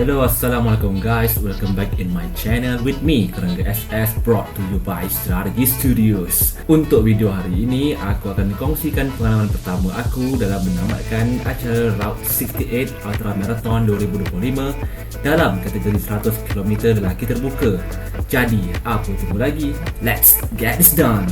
Hello, Assalamualaikum guys. Welcome back in my channel with me, Kerangga SS brought to you by Strategy Studios. Untuk video hari ini, aku akan kongsikan pengalaman pertama aku dalam menamatkan acara Route 68 Ultra Marathon 2025 dalam kategori 100 km lelaki terbuka. Jadi, apa tunggu lagi? Let's get this done!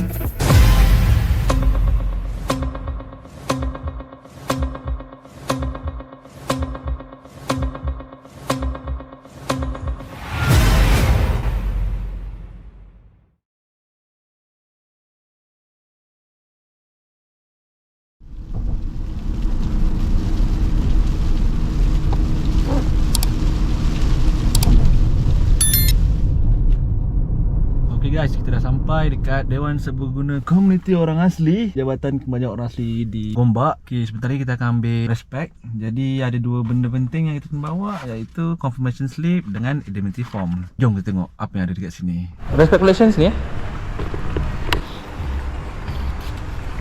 Dekat Dewan Serbaguna Komuniti Orang Asli Jabatan Kebanyakan Orang Asli di Gombak. Okay, sebentar lagi kita akan ambil respect. Jadi ada dua benda penting yang kita kena bawa Iaitu confirmation slip dengan indemnity form. Jom kita tengok apa yang ada dekat sini. Respect collections ni eh?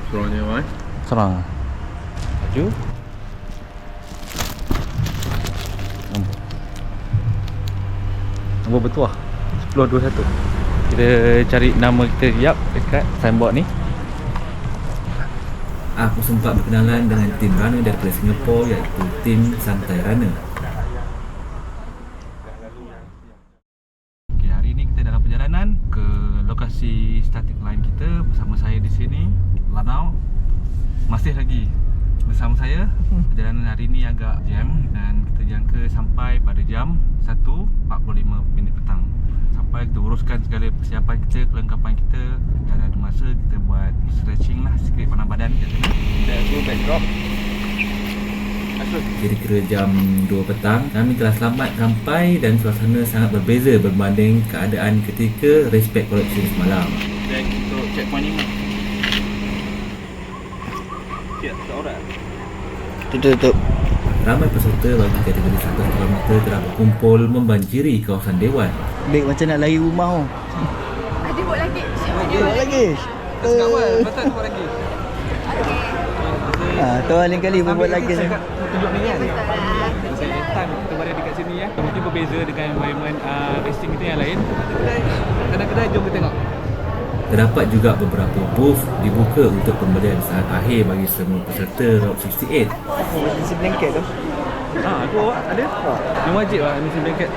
Serangnya Mai. Serang. Maju. Nombor Nombor bertuah. 1021 Kita cari nama kita Yap dekat signboard ni Aku sempat berkenalan dengan tim runner daripada Singapura iaitu tim Santai Runner. Okay, hari ni kita dalam perjalanan ke lokasi starting line kita bersama saya di sini Lanau masih lagi bersama saya perjalanan hari ni agak jam dan kita jangka sampai pada jam 1.45 minit petang sampai kita uruskan segala persiapan kita kelengkapan kita dan ada masa kita buat stretching lah sikit panas badan kita. Tengok go backdrop Kira-kira jam 2 petang Kami telah selamat sampai dan suasana sangat berbeza berbanding keadaan ketika Respect Collection semalam. Dan untuk checkpoint ni tak orang. Tutup tutup Ramai peserta bagi kategori 100 km telah berkumpul membanjiri kawasan Dewan. Beg macam nak lari rumah oh. Ada buat lagi. Tengok lagi? Kawal, betul buat lagi. Ah, tu lain kali buat lagi. Tunjuk ni kan? Time kita berada dekat sini ya. Mungkin berbeza dengan environment uh, racing kita yang lain. Kedai-kedai jom kita tengok Terdapat juga beberapa booth dibuka untuk pembelian saat akhir bagi semua peserta Route 68 Oh, mesti blanket tu. Ah, aku bawa. Ada? Yang wajib lah mesti blanket.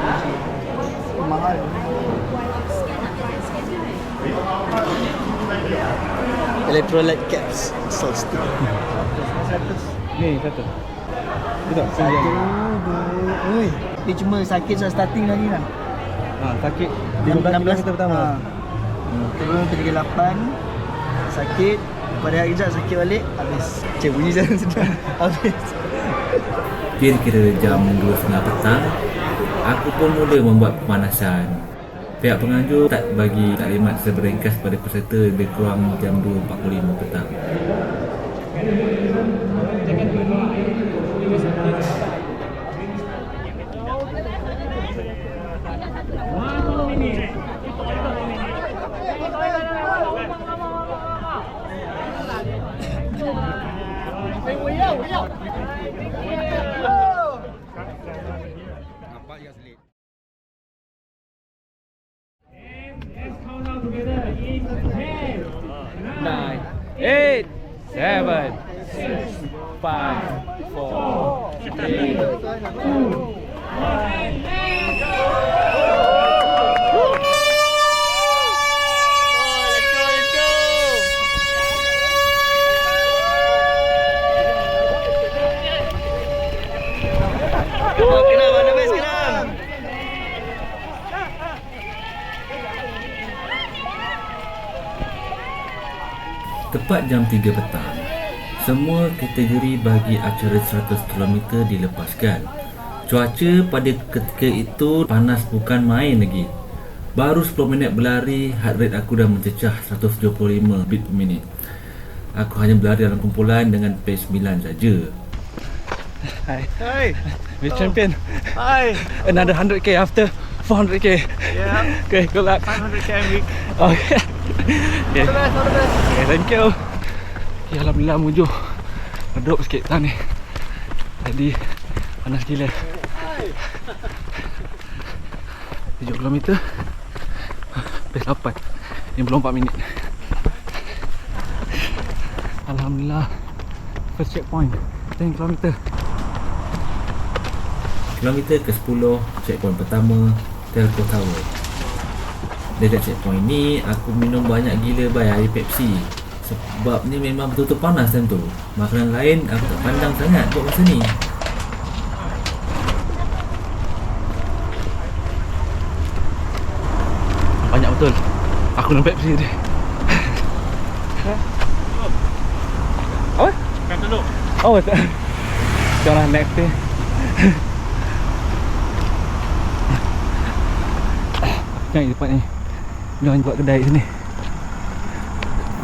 Mahal. Electrolyte caps. Salt stick Ni satu. Betul, Satu, dua Ui Dia cuma sakit saat starting lagi lah. Ah, sakit. 16 kita pertama Turun ke 38 Sakit. Pada hari kejap sakit balik Habis. Cik bunyi jangan sedar Habis Kira-kira jam 2.30 petang Aku pun mula membuat pemanasan. Pihak penganjur tak bagi taklimat seberingkas pada peserta lebih kurang jam 2.45 petang Tepat jam 3 petang Semua kategori bagi acara 100 km dilepaskan. Cuaca pada ketika itu panas bukan main lagi. Baru 10 minit berlari, heart rate aku dah mencecah 175 beat per minit. Aku hanya berlari dalam kumpulan dengan pace 9 saja. Hi, Hai. We champion. Hai. Another 100k after 400k. Yeah. Okay, good luck. 500 km week. Okay. Okay. All the best, all the best Okay, thank you. Okay, Alhamdulillah mujuh. Redup sikit tahun ni. Jadi panas gila. 7 km Pace 8 54 minit Alhamdulillah First checkpoint 10 km Kilometer ke-10 checkpoint pertama Telco Tower Dekat checkpoint ni aku minum banyak gila bay air Pepsi. Sebab ni memang betul-betul panas time tu. Makanan lain aku tak pandang sangat buat masa ni. Banyak betul. Aku minum Pepsi tadi Apa? Kan dulu Oh tak. Sekarang next day Cari tempat ni Jangan buat kedai sini.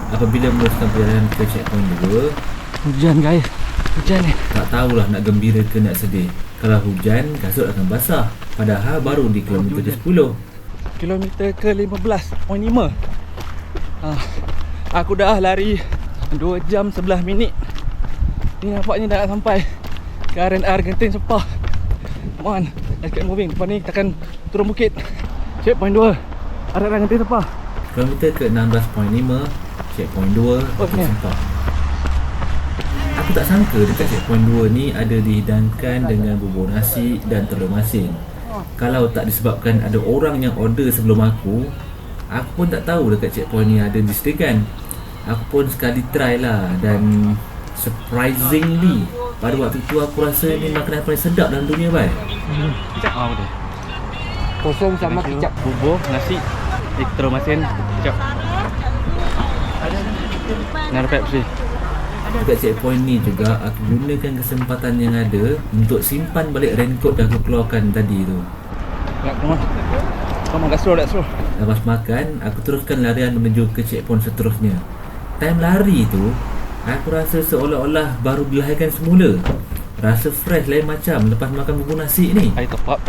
Apabila meneruskan perjalanan ke checkpoint 2 Hujan guys. Hujan ni. Tak tahulah nak gembira ke nak sedih. Kalau hujan, kasut akan basah. Padahal baru di kilometer ke-10 Kilometer ke 15.5 ah, Aku dah lari 2 jam 11 minit. Ni nampaknya dah nak sampai Ke RNR Genting Sepah. Come on Let's get moving. Lepas ni kita akan turun bukit. Checkpoint 2 RNR Genting Sepah Kilometer ke-16.5 Checkpoint 2 Oh, Bukit ni. Sempak Aku tak sangka dekat checkpoint 2 ni ada dihidangkan dengan bubur nasi dan telur masin. Kalau tak disebabkan ada orang yang order sebelum aku Aku pun tak tahu dekat checkpoint ni ada disediakan Aku pun sekali try lah dan surprisingly pada waktu tu aku rasa ni makanan paling sedap dalam dunia bai. Kicap ah boleh Kosong sama kicap. Bubur, nasi Masin, kicap Dengan ada Pepsi Dekat checkpoint ni juga aku gunakan kesempatan yang ada untuk simpan balik raincoat yang aku keluarkan tadi tu. Come on, let's roll, let's roll Lepas makan, aku teruskan larian menuju ke checkpoint seterusnya. Time lari tu, aku rasa seolah-olah baru dilahirkan semula. Rasa fresh lain macam lepas makan bubur nasi ni. Air top up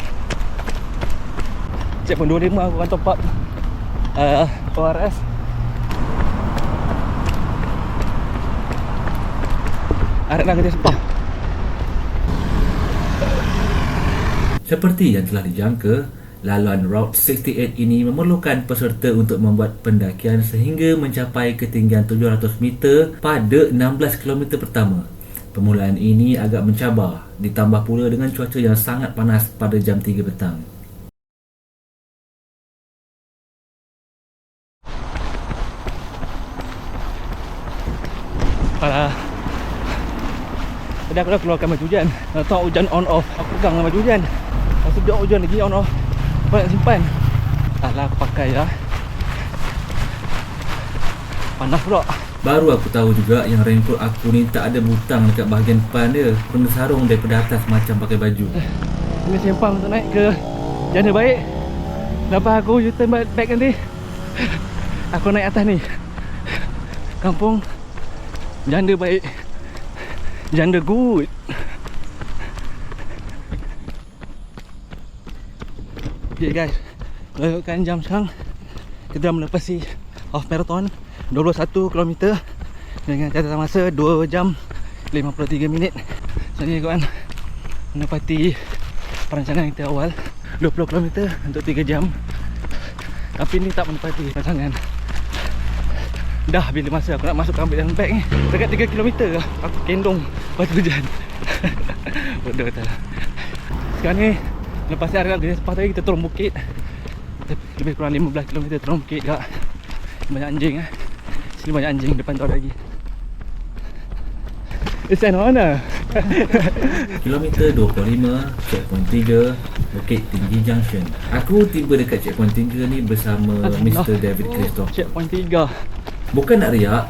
Checkpoint 25 aku akan top up uh, ORS Arak nak kerja sepah Seperti yang telah dijangka, laluan Route 68 ini memerlukan peserta untuk membuat pendakian sehingga mencapai ketinggian 700 meter pada 16 km pertama. Permulaan ini agak mencabar, ditambah pula dengan cuaca yang sangat panas pada jam 3 petang. Alah. Tadi aku dah keluarkan baju hujan. Tahu hujan on off Aku pegang dengan baju hujan. Tu dia hujan lagi on off. Apa nak simpan? Alah aku pakai lah. Panas pula. Baru aku tahu juga yang raincoat aku ni tak ada butang dekat bahagian depan dia. Kena sarung daripada atas macam pakai baju. Ini sempang untuk naik ke? Jana baik. Lepas aku U-turn back nanti. Aku naik atas ni. Kampung Janda baik. Janda good. Okay guys. Lakukan jam sekarang. Kita dah melepasi Half marathon 21 km Dengan catatan masa 2 jam 53 minit. Sebenarnya kawan Menepati perancangan kita awal 20 km untuk 3 jam. Tapi ni tak menepati rancangan Dah bila masa aku nak masuk ambil dalam bag ni Dekat 3 km lah. Aku kendong Lepas hujan. Bodoh betul Sekarang ni Lepas ni harga sepas tadi kita turun bukit. Lebih kurang 15 km turun bukit kak Banyak anjing eh. Sini banyak anjing depan tu ada lagi. It's an honor Kilometer 25, checkpoint 3, Bukit Tinggi Junction. Aku tiba dekat checkpoint 3 ni bersama Mr. David Christoph. Checkpoint 3 Bukan nak riak,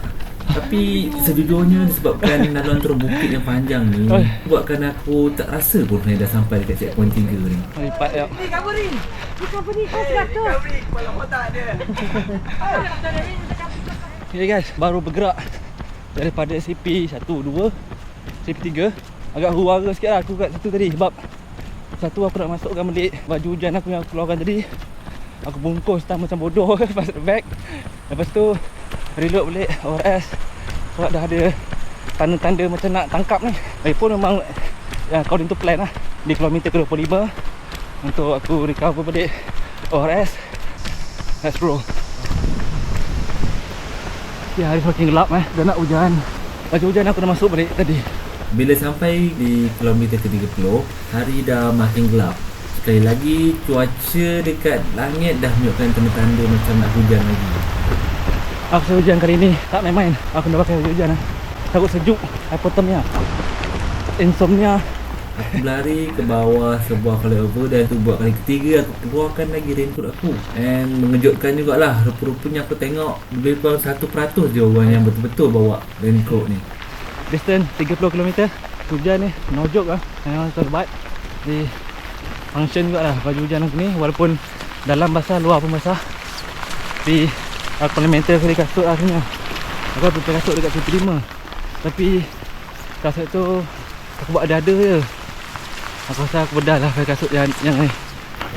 tapi sejujurnya disebabkan laluan turun bukit yang panjang ni Oi. buatkan aku tak rasa pun sebenarnya dah sampai dekat checkpoint 3 ni. Lipat ya Okay guys, baru bergerak. Daripada CP 1, 2 CP 3 Agak huru-hara sikit lah aku kat situ tadi Sebab Satu aku nak masukkan balik baju hujan aku yang aku keluarkan tadi. Aku bungkus tak macam bodoh Lepas bag Lepas tu Reload balik ORS Sebab dah ada Tanda-tanda macam nak tangkap ni. Lagipun memang ya, According to plan lah. Di kilometer ke-25 Untuk aku recover balik ORS Let's bro. Ya hari semakin gelap eh. Dah nak hujan. Baju hujan aku dah masuk balik tadi. Bila sampai di kilometer ke-30, hari dah makin gelap. Sekali lagi, cuaca dekat langit dah menunjukkan tanda-tanda macam nak hujan lagi. Aku saya hujan kali ni Tak main-main Aku dah pakai hujan eh. Takut sejuk Hypothermia Insomnia Aku berlari ke bawah sebuah flyover dan tu buat kali ketiga aku keluarkan lagi raincoat aku. And mengejutkan jugalah, rupa-rupanya aku tengok lebih kurang 1% je orang yang betul-betul bawa raincoat ni. Distance 30 km Hujan ni No joke lah Memang terbaik Di Function juga lah Baju hujan aku ni Walaupun Dalam basah Luar pun basah Tapi Aku paling mental kali kasut lah sebenarnya. Aku pakai kasut dekat CP5 Tapi Kasut tu Aku buat ada-ada je. Aku rasa aku bedah lah pakai kasut yang, yang ni.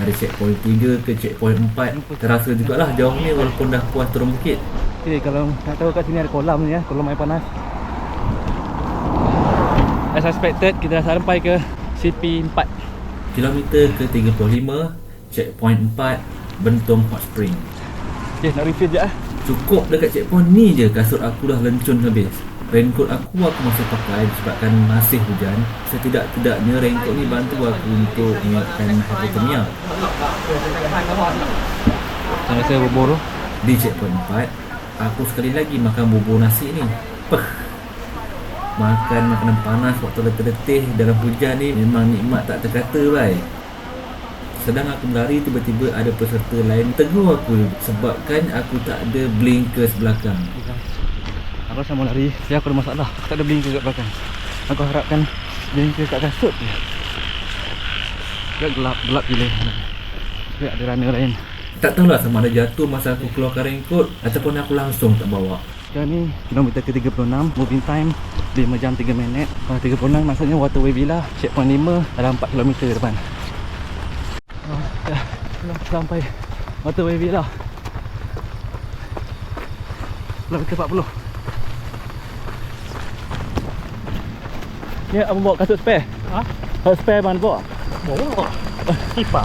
Dari checkpoint 3 ke checkpoint 4 Terasa jugalah jauh ni walaupun dah puas turun bukit. Okay, kalau nak tahu kat sini ada kolam ni ya, kolam air panas. As expected, kita dah sampai ke CP4. Kilometer ke 35 Checkpoint 4 Bentong Hot Spring Okay, nak refill sekejap eh. Cukup dekat checkpoint ni je kasut aku dah lencun habis. Raincoat aku aku masih pakai disebabkan masih hujan. Setidak-tidaknya raincoat ni bantu aku untuk mengelakkan hypothermia Saya rasa bubur tu. Di checkpoint 4 Aku sekali lagi makan bubur nasi ni. Peh! Makan makanan panas waktu letih-letih dalam hujan ni memang nikmat tak terkata bai sedang aku berlari tiba-tiba ada peserta lain tegur aku sebabkan aku tak ada blinkers belakang Aku rasa mau lari, saya aku ada masalah. Tak ada blinker kat belakang. Aku harapkan blinker kat kasut je. Dia gelap, gelap gila. Dia ada runner lain. Tak tahulah sama ada jatuh masa aku keluarkan raincoat ataupun aku langsung tak bawa. Sekarang ni kilometer ke 36 Moving time 5 jam 3 minit Kalau 36 maksudnya Waterway Villa Checkpoint 5 Dalam 4 km depan sampai Waterway Villa Kilometer 40 Ni abang bawa kasut spare? Ha? Kasut spare abang bawa? Bawa Sipa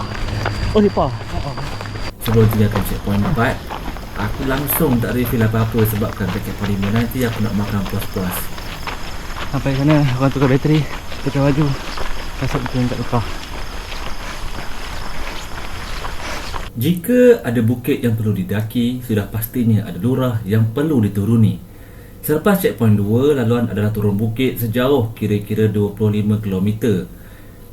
Oh sipa Sebelum tinggalkan checkpoint 4, aku langsung tak refill apa-apa sebabkan checkpoint 5 nanti aku nak makan puas-puas. Sampai sana Orang tukar bateri Tukar baju Kasut tu yang tak tukar Jika ada bukit yang perlu didaki, sudah pastinya ada lurah yang perlu dituruni. Selepas checkpoint 2, laluan adalah turun bukit sejauh kira-kira 25 km.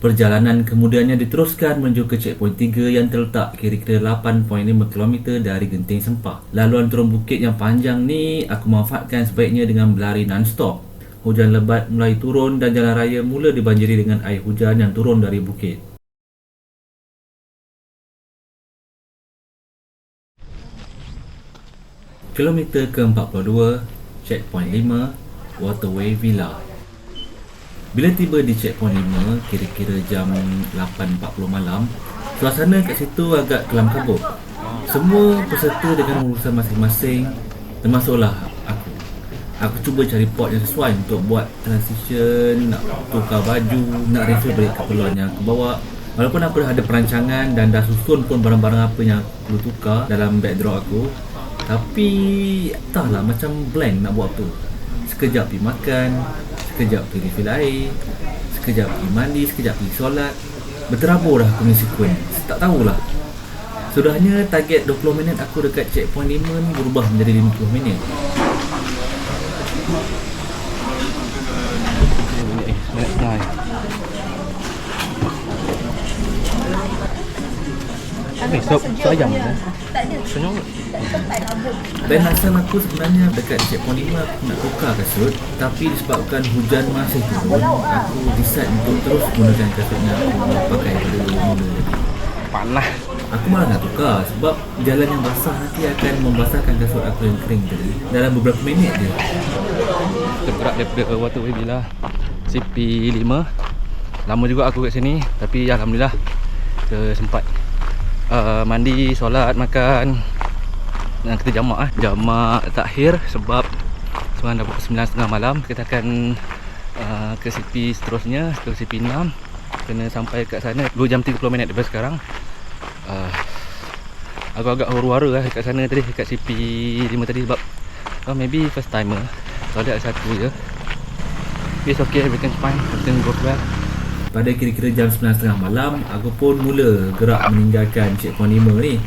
Perjalanan kemudiannya diteruskan menuju ke checkpoint 3 yang terletak kira-kira 8.5 km dari Genting Sempah. Laluan turun bukit yang panjang ni aku manfaatkan sebaiknya dengan berlari non-stop. Hujan lebat mulai turun dan jalan raya mula dibanjiri dengan air hujan yang turun dari bukit. Kilometer ke-42, checkpoint 5, Waterway Villa. Bila tiba di checkpoint 5, kira-kira jam 8.40 malam, suasana kat situ agak kelam kabut. Semua peserta dengan urusan masing-masing, termasuklah aku. Aku cuba cari pot yang sesuai untuk buat transition, nak tukar baju, nak refill balik keperluan yang aku bawa. Walaupun aku dah ada perancangan dan dah susun pun barang-barang apa yang aku perlu tukar dalam backdrop aku Tapi entahlah macam blank nak buat apa. Sekejap pergi makan, sekejap pergi refill air Sekejap pergi mandi, sekejap pergi solat. Berterabur dah aku punya sequence, tak tahulah. Sudahnya target 20 minit aku dekat checkpoint 5 ni berubah menjadi 50 minit. Eh, so, so ayam ke? Tak ada. Senyum Dan asal aku sebenarnya dekat checkpoint 5 aku nak tukar kasut Tapi disebabkan hujan masih turun Aku decide untuk terus gunakan kasut yang aku pakai pada mula Panas. Aku malah nak tukar sebab jalan yang basah nanti akan membasahkan kasut aku yang kering tadi. Dalam beberapa minit je. Kita bergerak daripada Waterway Villa CP5 Lama juga aku kat sini Tapi Alhamdulillah Kita sempat uh, Mandi, solat, makan Dan kita jamak lah Jamak takhir Sebab Sekarang dah pukul 9.30 malam. Kita akan uh, Ke CP seterusnya Ke CP6 Kena sampai kat sana. 2 jam 30 minit daripada sekarang. Uh, Aku agak huru-hara lah dekat sana tadi Dekat CP5 tadi sebab oh, Maybe first timer. Toilet satu je. It's okay, everything's fine Everything goes well. Pada kira-kira jam 9.30 malam, aku pun mula gerak meninggalkan checkpoint 5 ni.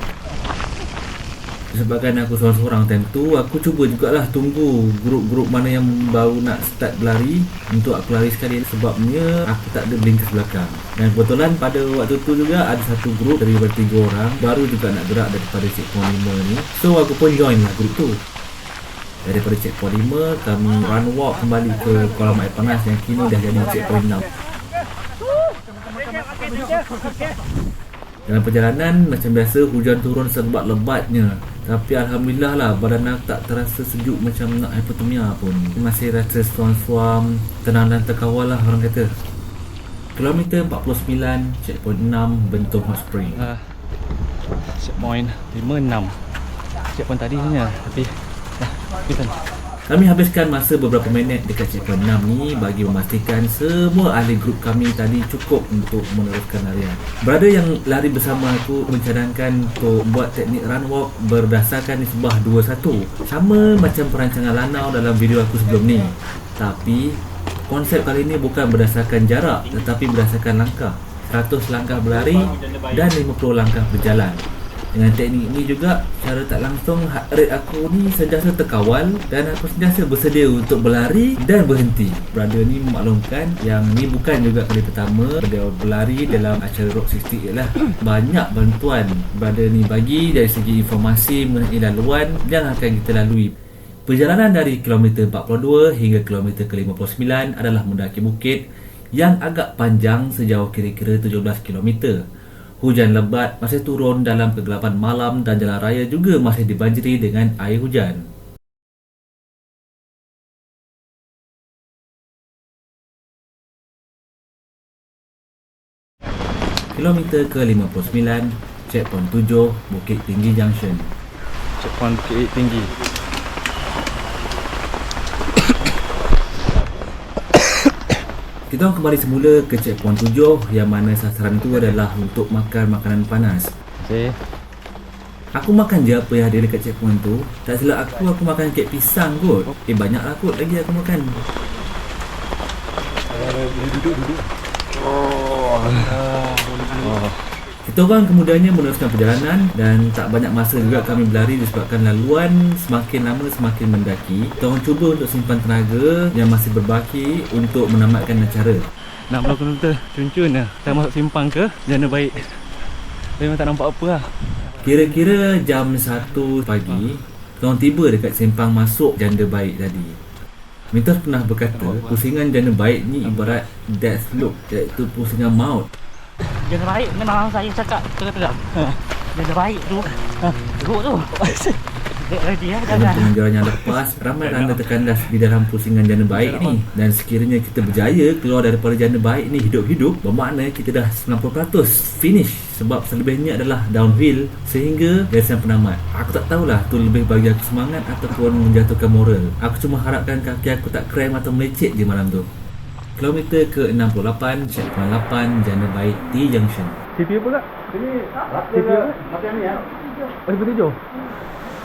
Disebabkan aku seorang-seorang time tu, aku cuba jugalah tunggu grup-grup mana yang baru nak start berlari untuk aku lari sekali sebabnya aku tak ada blinkers belakang. Dan kebetulan pada waktu tu juga ada satu grup dari tiga orang baru juga nak gerak daripada checkpoint 5 ni. So aku pun join lah grup tu. Daripada checkpoint 5, kami run walk kembali ke kolam air panas yang kini dah jadi checkpoint 6. Dalam perjalanan macam biasa hujan turun sebat-lebatnya Tapi Alhamdulillah lah badan aku tak terasa sejuk macam nak hypothermia pun. Masih rasa suam-suam tenang dan terkawal lah orang kata. Kilometer 49, checkpoint 6, Bentong Hot Spring. Uh, Checkpoint 5-6 Checkpoint tadi sebenarnya Tapi Dah, kita Kami habiskan masa beberapa minit dekat checkpoint 6 ni bagi memastikan semua ahli grup kami tadi cukup untuk meneruskan larian. Berada yang lari bersama aku mencadangkan untuk buat teknik run walk berdasarkan nisbah 2-1. Sama macam perancangan lanau dalam video aku sebelum ni. Tapi konsep kali ini bukan berdasarkan jarak tetapi berdasarkan langkah. 100 langkah berlari dan 50 langkah berjalan. Dengan teknik ini juga Secara tak langsung Heart rate aku ni Sentiasa terkawal Dan aku sentiasa bersedia Untuk berlari Dan berhenti. Brother ni memaklumkan Yang ni bukan juga kali pertama. Dia berlari dalam acara Rock 68 lah. Banyak bantuan Brother ni bagi Dari segi informasi Mengenai laluan Yang akan kita lalui. Perjalanan dari kilometer 42 hingga kilometer ke-59 adalah mendaki bukit yang agak panjang sejauh kira-kira 17 kilometer. Hujan lebat masih turun dalam kegelapan malam dan jalan raya juga masih dibanjiri dengan air hujan. Kilometer ke-59, checkpoint 7, Bukit Tinggi Junction. Checkpoint Bukit Tinggi Kita orang kembali semula ke checkpoint 7 yang mana sasaran itu adalah untuk makan makanan panas. Okay Aku makan je apa yang ada dekat checkpoint tu. Tak silap aku, aku makan kek pisang kot. Eh banyak lah kot lagi aku makan. Oh. Kita orang kemudiannya meneruskan perjalanan Dan tak banyak masa juga kami berlari Disebabkan laluan semakin lama semakin mendaki. Kita orang cuba untuk simpan tenaga Yang masih berbaki Untuk menamatkan acara. Nak melakukan betul Cun-cun lah. Kita masuk simpang ke Jana baik. Memang tak nampak apa lah. Kira-kira jam 1 pagi Kita orang tiba dekat simpang masuk janda baik tadi. Mitos pernah berkata Pusingan janda baik ni ibarat death loop Iaitu pusingan maut Jangan baik memang saya cakap terang-terang. Jangan baik tu. Teruk tu. Ready ya jangan. penganjuran yang lepas Ramai anda terkandas di dalam pusingan janda baik ni Dan sekiranya kita berjaya keluar daripada janda baik ni hidup-hidup Bermakna kita dah 90% finish Sebab selebihnya adalah downhill Sehingga garisan penamat Aku tak tahulah tu lebih bagi aku semangat Ataupun menjatuhkan moral Aku cuma harapkan kaki aku tak krem atau melecet di malam tu Kilometer ke-68 Checkpoint 8 Janda Baik T Junction TV apa kak? Ini TV apa? Macam ni ya? Oh, TV 7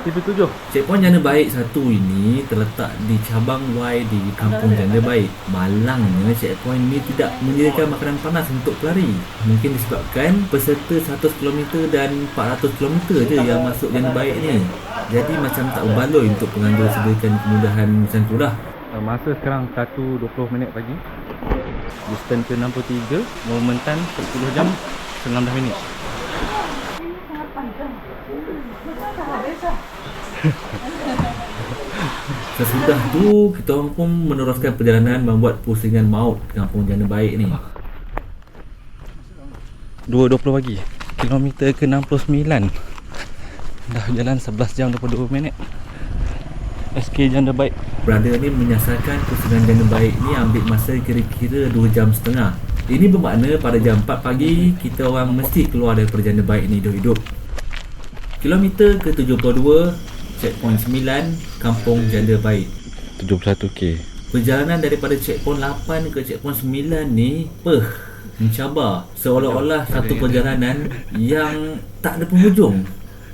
TV 7 Checkpoint Janda Baik satu ini terletak di cabang Y di Kampung Janda Baik. Malangnya checkpoint ini tidak menyediakan makanan panas untuk pelari. Mungkin disebabkan peserta 100 km dan 400 km je yang masuk Janda Baik ni. Jadi macam tak berbaloi untuk penganjur sediakan kemudahan macam tu lah. Uh, Masa sekarang 1.20 minit pagi Distance ke 63 Momentan 10 jam 19 minit Sesudah tu kita orang pun meneruskan perjalanan membuat pusingan maut Kampung Janda Baik ni. 2.20 pagi Kilometer ke 69 Dah jalan 11 jam 22 minit SK Janda Baik Brother ni menyasarkan pusingan Janda Baik ni ambil masa kira-kira 2 jam setengah. Ini bermakna pada jam 4 pagi kita orang mesti keluar daripada Janda Baik ni hidup-hidup. Kilometer ke-72 checkpoint 9 Kampung Janda Baik. 71k Perjalanan daripada checkpoint 8 ke checkpoint 9 ni Peh Mencabar Seolah-olah satu perjalanan Yang Tak ada penghujung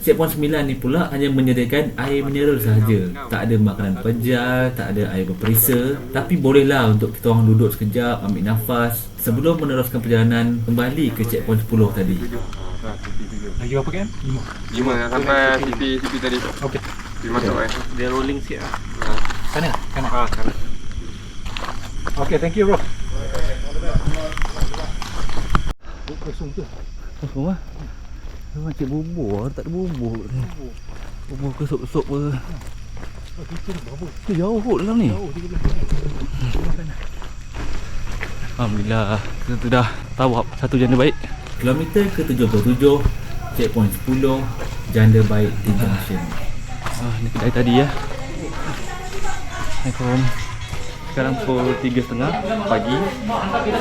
Checkpoint 9 ni pula hanya menyediakan air mineral sahaja. Tak ada makanan pejal, tak ada air berperisa. Tapi bolehlah untuk kita orang duduk sekejap, ambil nafas sebelum meneruskan perjalanan kembali ke checkpoint 10 tadi. Lagi berapa kan? Lima Lima sampai CP CP tadi. Okey Lima masuk eh. Dia rolling sikit lah Ha. Sana? Kanan? Ah, kanan. Okey thank you bro Kosong tu Kosong lah Macam bubur Tak ada bubur ni Bubur ke sup-sup ke Tu jauh kot dalam ni. Alhamdulillah Kita tu dah tawab Satu janda baik. Kilometer ke-77, checkpoint 10, Janda Baik di Junction. ah, Ni kedai tadi ya. Assalamualaikum Sekarang pukul 3.30 pagi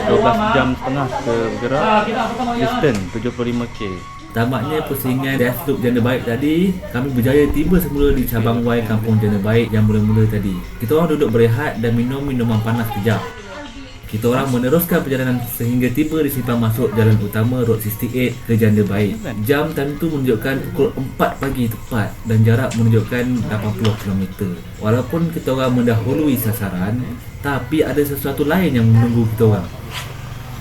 12 jam setengah kita bergerak Distance 75k Tamatnya persaingan Deathloop Janda Baik tadi Kami berjaya tiba semula di cabang Y Kampung Janda Baik yang mula-mula tadi. Kita orang duduk berehat dan minum minuman panas kejap. Kita orang meneruskan perjalanan sehingga tiba di simpang masuk jalan utama Road 68 ke Janda Baik. Jam time tu menunjukkan pukul 4 pagi tepat Dan jarak menunjukkan 80 km Walaupun kita orang mendahului sasaran Tapi ada sesuatu lain yang menunggu kita orang.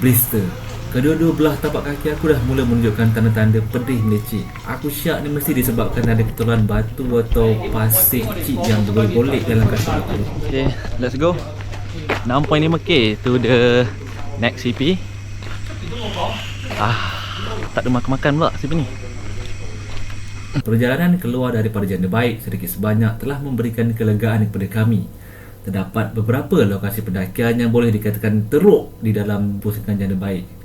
Blister Kedua-dua belah tapak kaki aku dah mula menunjukkan tanda-tanda pedih meleceh. Aku syak ni mesti disebabkan ada keterulan batu atau pasir kecil yang bergolek dalam kaki aku. Okay, let's go 6.5k to the next CP Ah, tak ada makan-makan pula CP ni Perjalanan keluar daripada janda baik sedikit sebanyak telah memberikan kelegaan kepada kami. Terdapat beberapa lokasi pendakian yang boleh dikatakan teruk di dalam pusingan janda baik.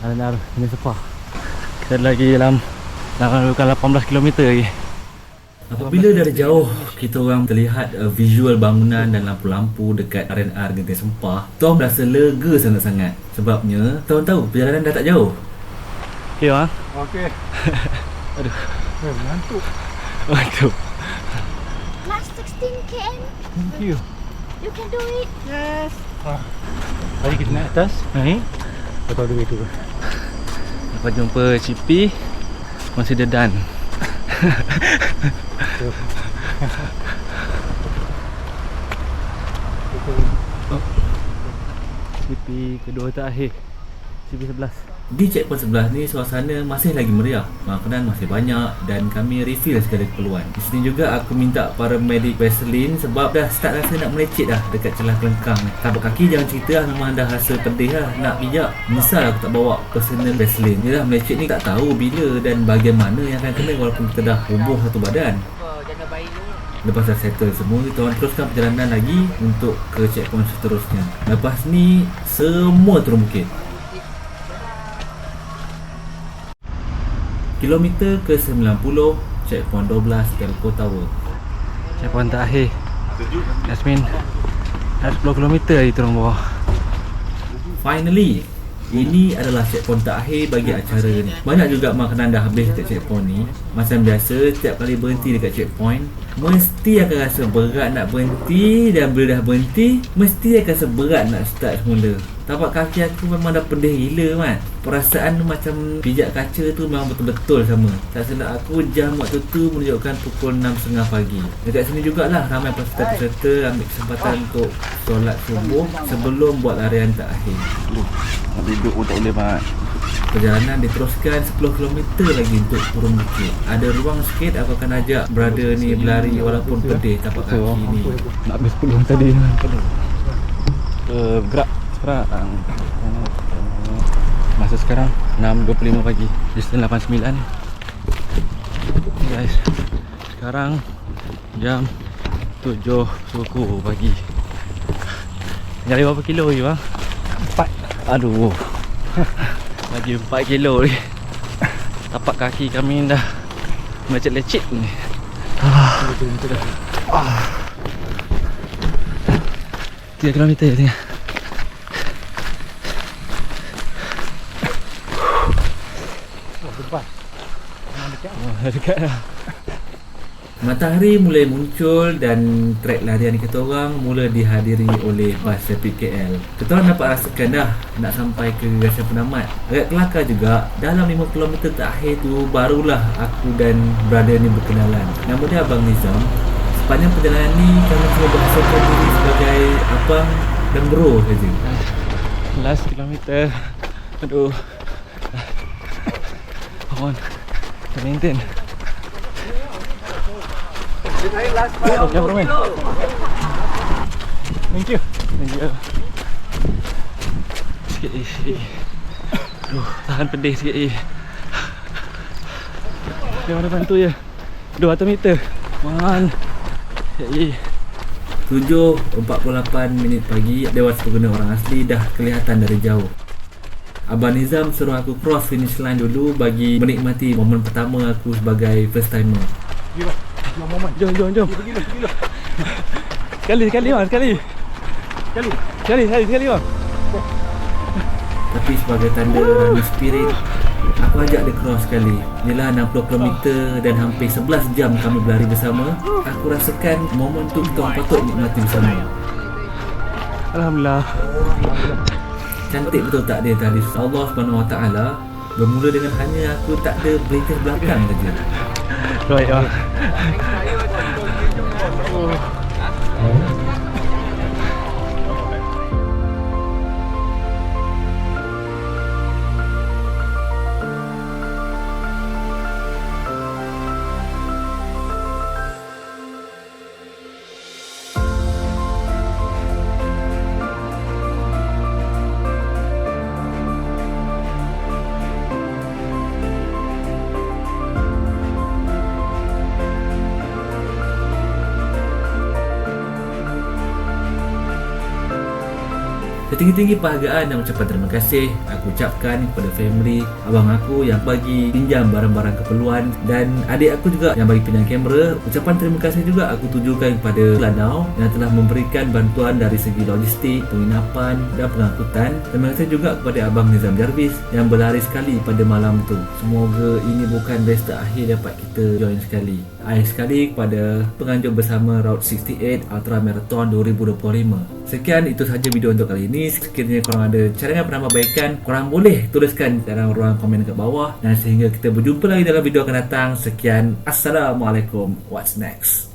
Nar-nar, ini sepah Kita lagi dalam dalam bukan 18 km lagi Apabila dari jauh kita orang terlihat uh, visual bangunan dan lampu-lampu dekat RNR Genting Sempah, Tom rasa lega sangat-sangat. Sebabnya, Tom tahu perjalanan dah tak jauh. Okay bang Okey Aduh. Eh mengantuk Aduh Last 16 km. Thank you You can do it. Yes. Mari kita naik atas Naik Kau tahu duit tu Lepas jumpa CP Masih dia done. CP kedua terakhir CP 11 Di checkpoint sebelah ni suasana masih lagi meriah. Makanan masih banyak dan kami refill segala keperluan. Di sini juga aku minta para medik Vaseline sebab dah start rasa nak melecet dah dekat celah kelengkang ni. Tapak kaki jangan cerita lah memang dah rasa pedih lah nak pijak. Misal aku tak bawa personal Vaseline. Yelah melecet ni tak tahu bila dan bahagian mana yang akan kena walaupun kita dah roboh satu badan. Lepas dah settle semua, kita orang teruskan perjalanan lagi untuk ke checkpoint seterusnya. Lepas ni, semua turun bukit. Kilometer ke-90, checkpoint 12 Telco Tower. Checkpoint terakhir Yasmin Dah 10 km lagi turun bawah Finally, ini adalah checkpoint terakhir bagi acara ni. Banyak juga makanan dah habis dekat checkpoint ni. Macam biasa, setiap kali berhenti dekat checkpoint, mesti akan rasa berat nak berhenti dan bila dah berhenti, mesti akan rasa berat nak start semula. Tapak kaki aku memang dah pedih gila kan. Perasaan macam pijak kaca tu memang betul-betul sama. Tak silap aku jam waktu tu menunjukkan pukul 6.30 pagi. Dekat sini jugalah ramai peserta-peserta ambil kesempatan untuk solat subuh sebelum buat larian terakhir. Nak duduk pun tak boleh banget Perjalanan diteruskan 10 km lagi untuk turun bukit. Ada ruang sikit aku akan ajak brother ni berlari walaupun pedih tapak kaki ni. Nak habis peluang tadi. Uh, Gerak sekarang. Masa sekarang 6.25 pagi. Distance 89 Guys Sekarang Jam 7 suku pagi. Tinggal berapa kilo lagi bang? 4 Aduh Lagi 4 kilo lagi Tapak kaki kami dah Lecet-lecet ni. Ah. 3 km je tinggal Oh dekat. Oh, dekat dah Matahari mulai muncul dan trek larian kita orang mula dihadiri oleh bas Rapid KL. Kita orang dapat rasakan dah nak sampai ke Gasan Penamat. Agak kelakar juga, dalam 5 km terakhir tu barulah aku dan brother ni berkenalan. Nama dia Abang Nizam. Sepanjang perjalanan ni kami cuma bahasakan diri sebagai abang dan bro saja. Last kilometer Aduh Come on maintain Okay, Roman Thank you Thank you Sikit lagi sikit lagi Aduh, tahan pedih sikit lagi Dia mana bantu je 200 meter on Sikit lagi 7.48 minit pagi Dewas pengguna orang asli dah kelihatan dari jauh Abang Nizam suruh aku cross finish line dulu bagi menikmati momen pertama aku sebagai first timer. Jom, jom, jom. Sekali, sekali, Wan, sekali. Sekali. Sekali, sekali, sekali. Tapi sebagai tanda running spirit, aku ajak dia cross sekali. Inilah 60 km dan hampir 11 jam kami berlari bersama. Aku rasakan momen tu kita orang patut nikmati bersama. Alhamdulillah. Cantik betul tak dia tadi Allah Subhanahu Wa Taala bermula dengan hanya aku tak ada blinker belakang saja. ด้ใช่ไหม Setinggi-tinggi penghargaan dan ucapan terima kasih aku ucapkan kepada family abang aku yang bagi pinjam barang-barang keperluan dan adik aku juga yang bagi pinjam kamera. Ucapan terima kasih juga aku tujukan kepada Lanau yang telah memberikan bantuan dari segi logistik, penginapan dan pengangkutan. Terima kasih juga kepada abang Nizam Jarvis yang berlari sekali pada malam tu. Semoga ini bukan race terakhir dapat kita join sekali. Akhir sekali kepada penganjur bersama Route 68 Ultra Marathon 2025. Sekian itu sahaja video untuk kali ini. Sekiranya korang ada cadangan penambahbaikan, korang boleh tuliskan dalam ruang komen kat bawah. Dan sehingga kita berjumpa lagi dalam video akan datang. Sekian. Assalamualaikum. What's next?